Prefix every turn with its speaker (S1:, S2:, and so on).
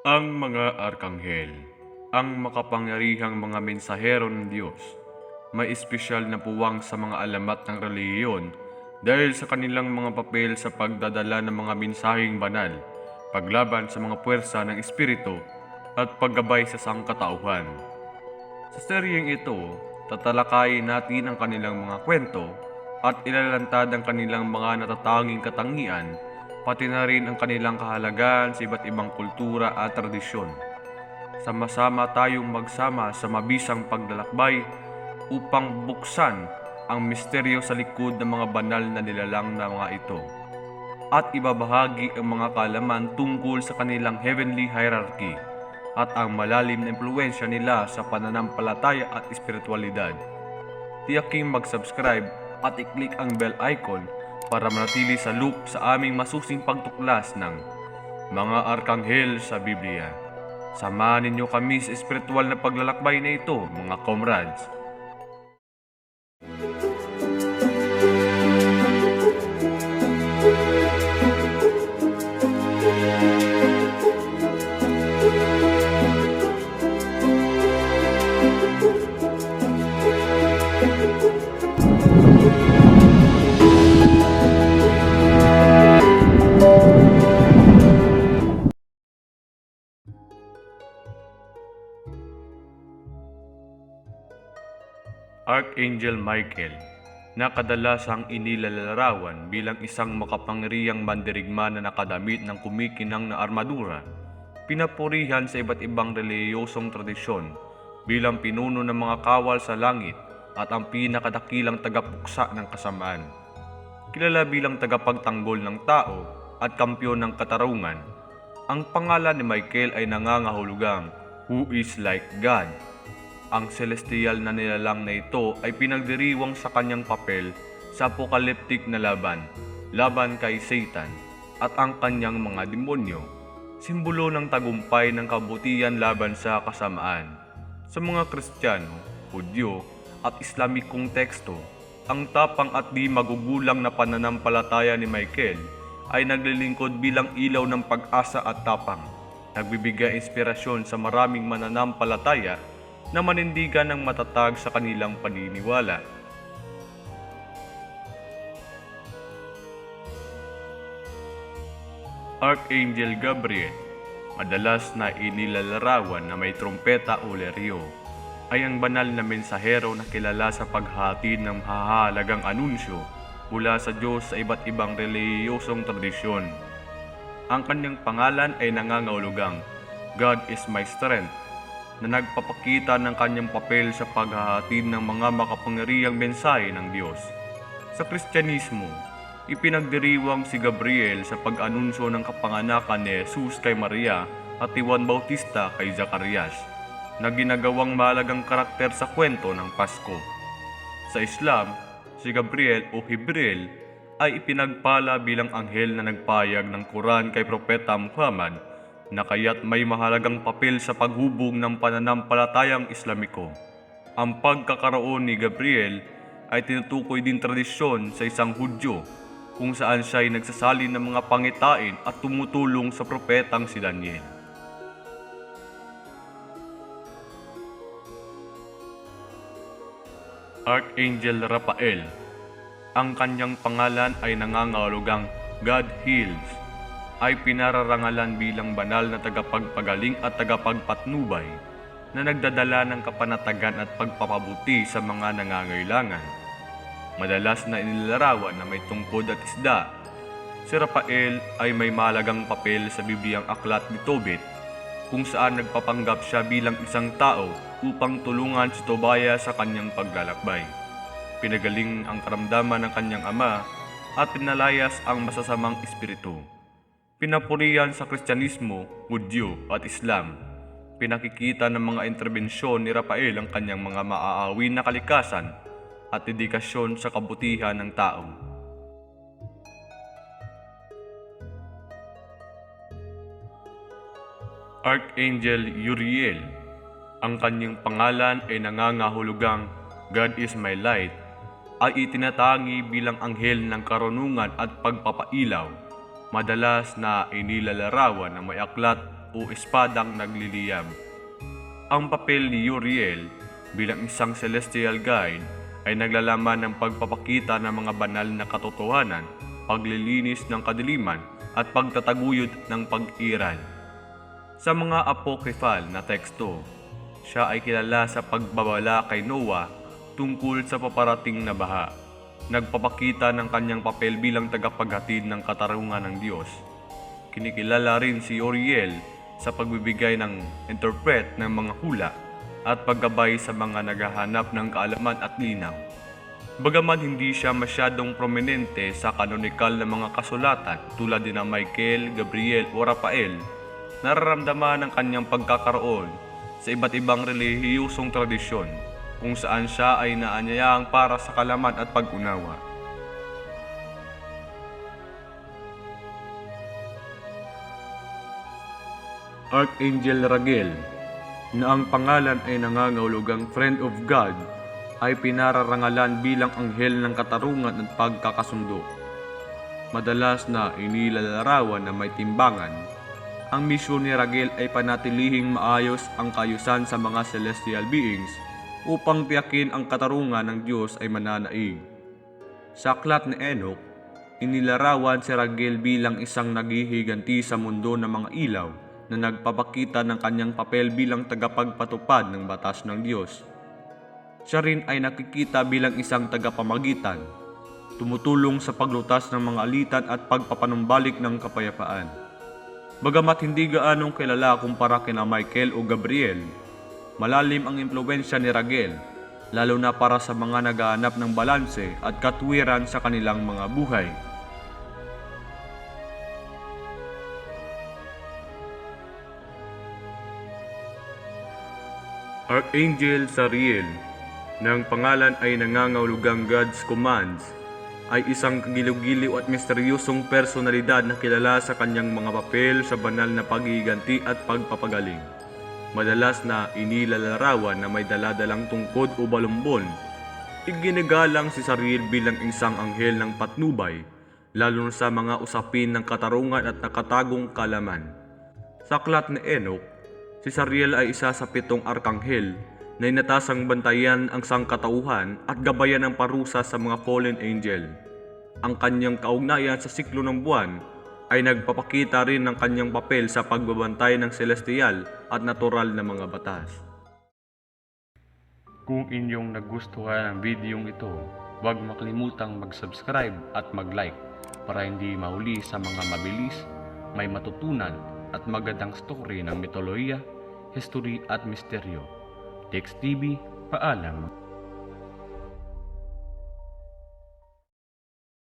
S1: Ang mga arkanghel, ang makapangyarihang mga mensahero ng Diyos, may espesyal na puwang sa mga alamat ng reliyon dahil sa kanilang mga papel sa pagdadala ng mga mensaheng banal, paglaban sa mga puwersa ng Espiritu at paggabay sa sangkatauhan. Sa seryeng ito, tatalakayin natin ang kanilang mga kwento at ilalantad ang kanilang mga natatanging katangian, pati na rin ang kanilang kahalagan sa iba't ibang kultura at tradisyon. Sama-sama tayong magsama sa mabisang paglalakbay upang buksan ang misteryo sa likod ng mga banal na nilalang na mga ito at ibabahagi ang mga kalaman tungkol sa kanilang heavenly hierarchy at ang malalim na impluensya nila sa pananampalataya at espiritualidad. Tiyaking mag-subscribe at i-click ang bell icon para manatili sa loop sa aming masusing pagtuklas ng mga arkanghel sa Biblia. Samahan ninyo kami sa espiritual na paglalakbay na ito, mga comrades. Archangel Michael na kadalasang inilalarawan bilang isang makapangyarihang mandirigma na nakadamit ng kumikinang na armadura, pinapurihan sa iba't ibang reliyosong tradisyon bilang pinuno ng mga kawal sa langit at ang pinakadakilang tagapuksa ng kasamaan. Kilala bilang tagapagtanggol ng tao at kampyon ng katarungan, ang pangalan ni Michael ay nangangahulugang Who is like God ang celestial na nilalang na ito ay pinagdiriwang sa kanyang papel sa apokaliptik na laban, laban kay Satan at ang kanyang mga demonyo, simbolo ng tagumpay ng kabutihan laban sa kasamaan. Sa mga Kristiyano, Hudyo at Islamikong teksto, ang tapang at di magugulang na pananampalataya ni Michael ay naglilingkod bilang ilaw ng pag-asa at tapang, nagbibigay inspirasyon sa maraming mananampalataya na manindigan ng matatag sa kanilang paniniwala. Archangel Gabriel, madalas na inilalarawan na may trompeta o leryo, ay ang banal na mensahero na kilala sa paghatid ng mahahalagang anunsyo mula sa Diyos sa iba't ibang reliyosong tradisyon. Ang kanyang pangalan ay nangangahulugang God is my strength na nagpapakita ng kanyang papel sa paghahatid ng mga makapangyarihang mensahe ng Diyos. Sa Kristyanismo, ipinagdiriwang si Gabriel sa pag-anunsyo ng kapanganakan ni Jesus kay Maria at Juan Bautista kay Zacarias na ginagawang mahalagang karakter sa kwento ng Pasko. Sa Islam, si Gabriel o Hebrel ay ipinagpala bilang anghel na nagpayag ng Quran kay Propeta Muhammad na kaya't may mahalagang papel sa paghubog ng pananampalatayang Islamiko. Ang pagkakaroon ni Gabriel ay tinutukoy din tradisyon sa isang Hudyo kung saan siya ay nagsasalin ng mga pangitain at tumutulong sa propetang si Daniel. Archangel Rafael Ang kanyang pangalan ay nangangahulugang God Heals ay pinararangalan bilang banal na tagapagpagaling at tagapagpatnubay na nagdadala ng kapanatagan at pagpapabuti sa mga nangangailangan. Madalas na inilalarawan na may tungkod at isda, si Rafael ay may malagang papel sa Bibliang Aklat ni Tobit kung saan nagpapanggap siya bilang isang tao upang tulungan si Tobaya sa kanyang paglalakbay. Pinagaling ang karamdaman ng kanyang ama at pinalayas ang masasamang espiritu pinapurihan sa Kristyanismo, Hudyo at Islam. Pinakikita ng mga interbensyon ni Rafael ang kanyang mga maaawin na kalikasan at dedikasyon sa kabutihan ng tao. Archangel Uriel Ang kanyang pangalan ay nangangahulugang God is my light ay itinatangi bilang anghel ng karunungan at pagpapailaw madalas na inilalarawan ng may aklat o espadang nagliliyab. Ang papel ni Uriel bilang isang celestial guide ay naglalaman ng pagpapakita ng mga banal na katotohanan, paglilinis ng kadiliman at pagtataguyod ng pag-iral. Sa mga apocryphal na teksto, siya ay kilala sa pagbabala kay Noah tungkol sa paparating na baha. Nagpapakita ng kanyang papel bilang tagapaghatid ng katarungan ng Diyos. Kinikilala rin si Uriel sa pagbibigay ng interpret ng mga hula at paggabay sa mga naghahanap ng kaalaman at linaw. Bagaman hindi siya masyadong prominente sa kanonikal na mga kasulatan tulad din ng Michael, Gabriel o Rafael, nararamdaman ang kanyang pagkakaroon sa iba't ibang relihiyosong tradisyon kung saan siya ay naanyayang para sa kalaman at pag-unawa. Archangel Raguel na ang pangalan ay nangangahulugang Friend of God ay pinararangalan bilang anghel ng katarungan at pagkakasundo. Madalas na inilalarawan na may timbangan, ang misyon ni Raguel ay panatilihing maayos ang kayusan sa mga celestial beings upang tiyakin ang katarungan ng Diyos ay mananaig. Sa aklat ni Enoch, inilarawan si Raguel bilang isang naghihiganti sa mundo ng mga ilaw na nagpapakita ng kanyang papel bilang tagapagpatupad ng batas ng Diyos. Siya rin ay nakikita bilang isang tagapamagitan, tumutulong sa paglutas ng mga alitan at pagpapanumbalik ng kapayapaan. Bagamat hindi gaanong kilala kumpara kina Michael o Gabriel, malalim ang impluensya ni Raguel, lalo na para sa mga nagaanap ng balanse at katwiran sa kanilang mga buhay. Archangel Sariel, na ang pangalan ay nangangahulugang God's Commands, ay isang kagiliw-giliw at misteryosong personalidad na kilala sa kanyang mga papel sa banal na pagiganti at pagpapagaling. Madalas na inilalarawan na may daladalang tungkod o balumbon. Iginagalang si Sariel bilang isang anghel ng patnubay, lalo na sa mga usapin ng katarungan at nakatagong kalaman. Sa aklat ni Enoch, si Sariel ay isa sa pitong arkanghel na inatasang bantayan ang sangkatauhan at gabayan ng parusa sa mga fallen angel. Ang kanyang kaugnayan sa siklo ng buwan ay nagpapakita rin ng kanyang papel sa pagbabantay ng celestial at natural na mga batas. Kung inyong nagustuhan ang videong ito, huwag makalimutang mag-subscribe at mag-like para hindi mahuli sa mga mabilis, may matutunan at magandang story ng mitolohiya, history at misteryo. Text TV, paalam.